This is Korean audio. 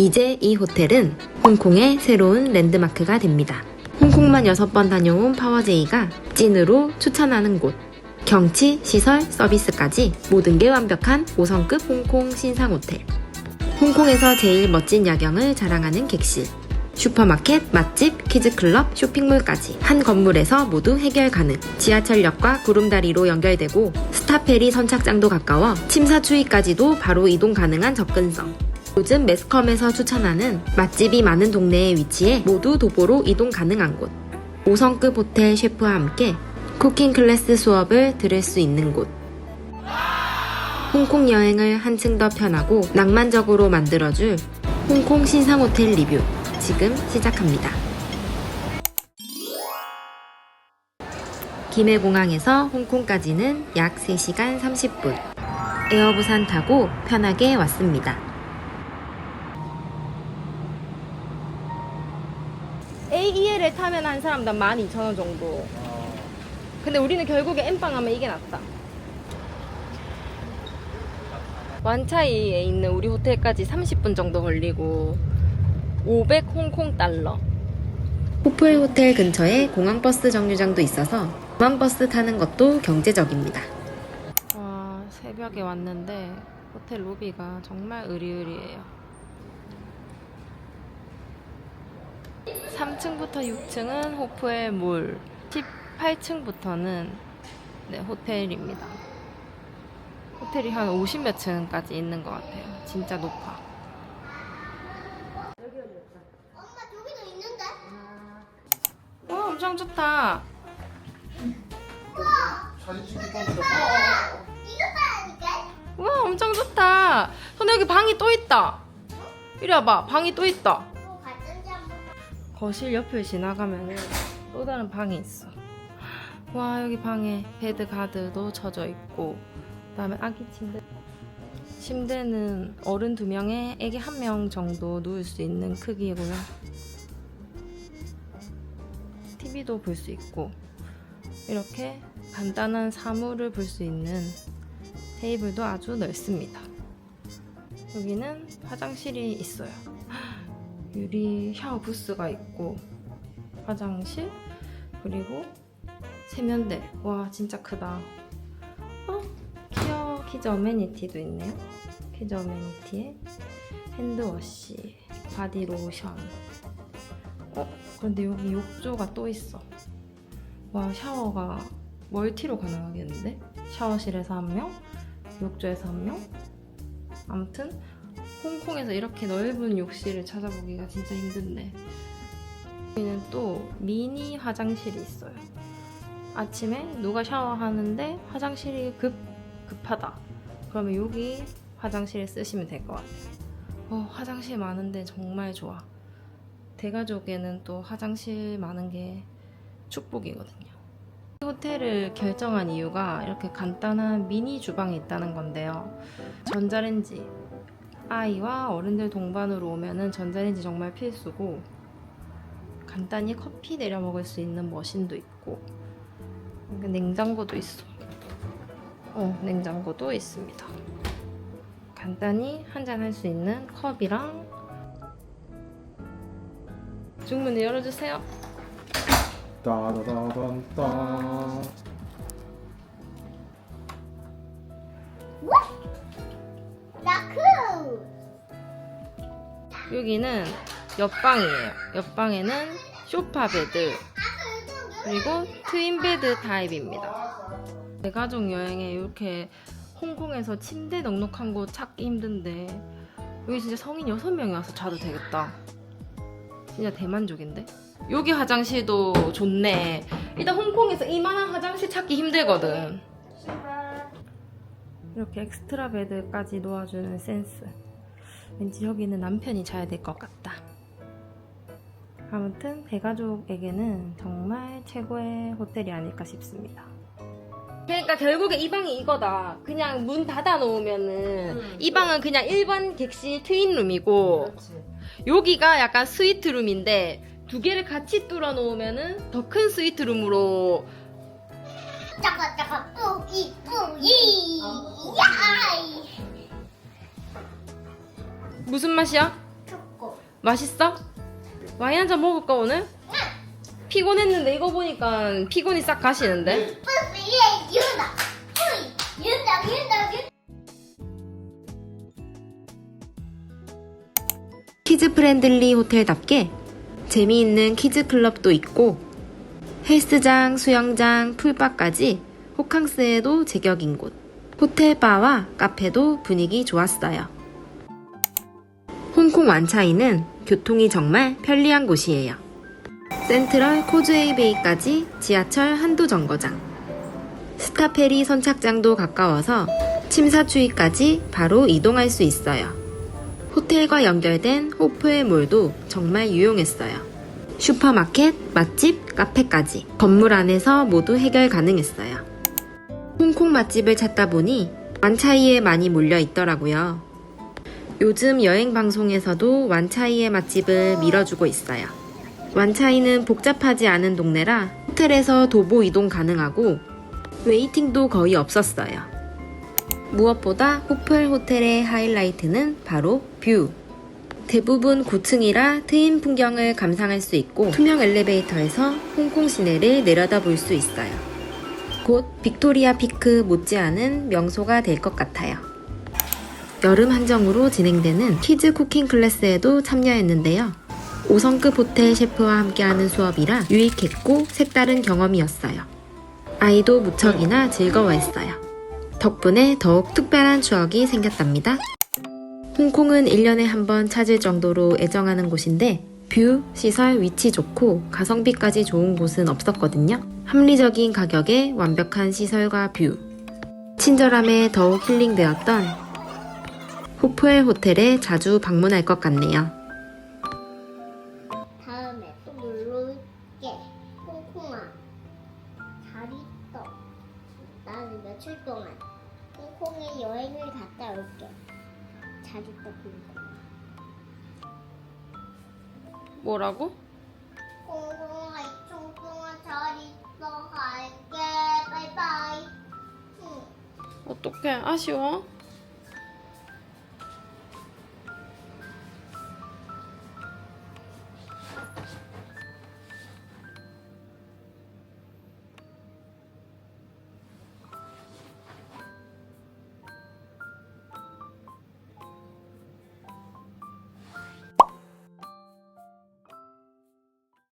이제 이 호텔은 홍콩의 새로운 랜드마크가 됩니다. 홍콩만 6번 다녀온 파워제이가 찐으로 추천하는 곳. 경치, 시설, 서비스까지 모든 게 완벽한 5성급 홍콩 신상 호텔. 홍콩에서 제일 멋진 야경을 자랑하는 객실. 슈퍼마켓, 맛집, 키즈클럽, 쇼핑몰까지 한 건물에서 모두 해결 가능. 지하철역과 구름다리로 연결되고 스타페리 선착장도 가까워 침사추이까지도 바로 이동 가능한 접근성. 요즘 매스컴에서 추천하는 맛집이 많은 동네에 위치해 모두 도보로 이동 가능한 곳. 5성급 호텔 셰프와 함께 쿠킹 클래스 수업을 들을 수 있는 곳. 홍콩 여행을 한층 더 편하고 낭만적으로 만들어줄 홍콩 신상 호텔 리뷰 지금 시작합니다. 김해공항에서 홍콩까지는 약 3시간 30분. 에어부산 타고 편하게 왔습니다. AEL을 타면 한 사람당 12,000원 정도. 근데 우리는 결국에 엠빵 하면 이게 낫다. 완차이에 있는 우리 호텔까지 30분 정도 걸리고 500 홍콩 달러. 호프엘 호텔 근처에 공항버스 정류장도 있어서 공항버스 타는 것도 경제적입니다. 와, 새벽에 왔는데 호텔 로비가 정말 으리으리해요. 3층부터 6층은 호프엘 몰, 18층부터는 네, 호텔입니다. 호텔이 한 50몇 층까지 있는 것 같아요. 진짜 높아. 엄마 저기도 있는데? 와, 엄청 좋다. 사진 찍기 좀 이거 봐야니까. 와, 엄청 좋다. 근데 여기 방이 또 있다. 이리 와봐. 방이 또 있다. 거실 옆을 지나가면 또 다른 방이 있어. 와, 여기 방에 베드 가드도 쳐져 있고, 그 다음에 아기 침대. 침대는 어른 두 명에 애기 한 명 정도 누울 수 있는 크기고요. TV도 볼 수 있고, 이렇게 간단한 사물을 볼 수 있는 테이블도 아주 넓습니다. 여기는 화장실이 있어요. 유리 샤워 부스가 있고 화장실 그리고 세면대. 와 진짜 크다. 어? 키어 키즈 어메니티도 있네요. 키즈 어메니티에 핸드워시 바디 로션. 어 그런데 여기 욕조가 또 있어. 와 샤워가 멀티로 가능하겠는데? 샤워실에서 한명? 욕조에서 한명? 아무튼 홍콩에서 이렇게 넓은 욕실을 찾아보기가 진짜 힘든데. 여기는 또 미니 화장실이 있어요. 아침에 누가 샤워하는데 화장실이 급 급하다. 그러면 여기 화장실에 쓰시면 될 것 같아요. 어, 화장실 많은데 정말 좋아. 대가족에는 또 화장실 많은 게 축복이거든요. 이 호텔을 결정한 이유가 이렇게 간단한 미니 주방이 있다는 건데요. 전자레인지 아이와 어른들 동반으로 오면은 전자레인지 정말 필수고 간단히 커피 내려 먹을 수 있는 머신도 있고 냉장고도 있어. 어, 냉장고도 있습니다. 간단히 한잔 할 수 있는 컵이랑 중문을 열어주세요. 따다다단따 라크. 여기는 옆방이에요. 옆방에는 소파 베드 그리고 트윈 베드 타입입니다. 대가족 여행에 이렇게 홍콩에서 침대 넉넉한 곳 찾기 힘든데 여기 진짜 성인 6명이 와서 자도 되겠다. 진짜 대만족인데? 여기 화장실도 좋네. 일단 홍콩에서 이만한 화장실 찾기 힘들거든. 이렇게 엑스트라 베드까지 놓아주는 센스. 왠지 여기는 남편이 자야 될 것 같다. 아무튼 대가족에게는 정말 최고의 호텔이 아닐까 싶습니다. 그러니까 결국에 이 방이 이거다. 그냥 문 닫아 놓으면은 이 방은 그냥 일반 객실 트윈룸이고 여기가 약간 스위트룸인데 두 개를 같이 뚫어 놓으면은 더 큰 스위트룸으로 뿌 이 뿌이. 야이. 무슨 맛이야? 초코. 맛있어? 와인 한 잔 먹을까 오늘? 피곤했는데 이거 보니까 피곤이 싹 가시는데? 뿌이. 뿌이 유다 유다 유다. 키즈 프렌들리 호텔답게 재미있는 키즈 클럽도 있고 헬스장, 수영장, 풀바까지 호캉스에도 제격인 곳. 호텔 바와 카페도 분위기 좋았어요. 홍콩 완차이는 교통이 정말 편리한 곳이에요. 센트럴 코즈웨이 베이까지 지하철 한도 정거장. 스타페리 선착장도 가까워서 침사추이까지 바로 이동할 수 있어요. 호텔과 연결된 호프의 몰도 정말 유용했어요. 슈퍼마켓, 맛집, 카페까지 건물 안에서 모두 해결 가능했어요. 홍콩 맛집을 찾다 보니 완차이에 많이 몰려 있더라고요. 요즘 여행 방송에서도 완차이의 맛집을 밀어주고 있어요. 완차이는 복잡하지 않은 동네라 호텔에서 도보 이동 가능하고 웨이팅도 거의 없었어요. 무엇보다 호플 호텔의 하이라이트는 바로 뷰. 대부분 고층이라 트인 풍경을 감상할 수 있고 투명 엘리베이터에서 홍콩 시내를 내려다볼 수 있어요. 곧 빅토리아 피크 못지않은 명소가 될 것 같아요. 여름 한정으로 진행되는 키즈 쿠킹 클래스에도 참여했는데요. 5성급 호텔 셰프와 함께하는 수업이라 유익했고 색다른 경험이었어요. 아이도 무척이나 즐거워했어요. 덕분에 더욱 특별한 추억이 생겼답니다. 홍콩은 1년에 한 번 찾을 정도로 애정하는 곳인데 뷰, 시설, 위치 좋고 가성비까지 좋은 곳은 없었거든요. 합리적인 가격에 완벽한 시설과 뷰. 친절함에 더욱 힐링되었던 호프엘 호텔에 자주 방문할 것 같네요. 다음에 또 놀러 올게. 홍콩아. 잘 있어. 나는 며칠 동안 홍콩에 여행을 갔다 올게. 잘 있어, 홍콩아. 뭐라고? 이총 동안 잘 있어. 갈게. 바이바이. 응. 어떡해 아쉬워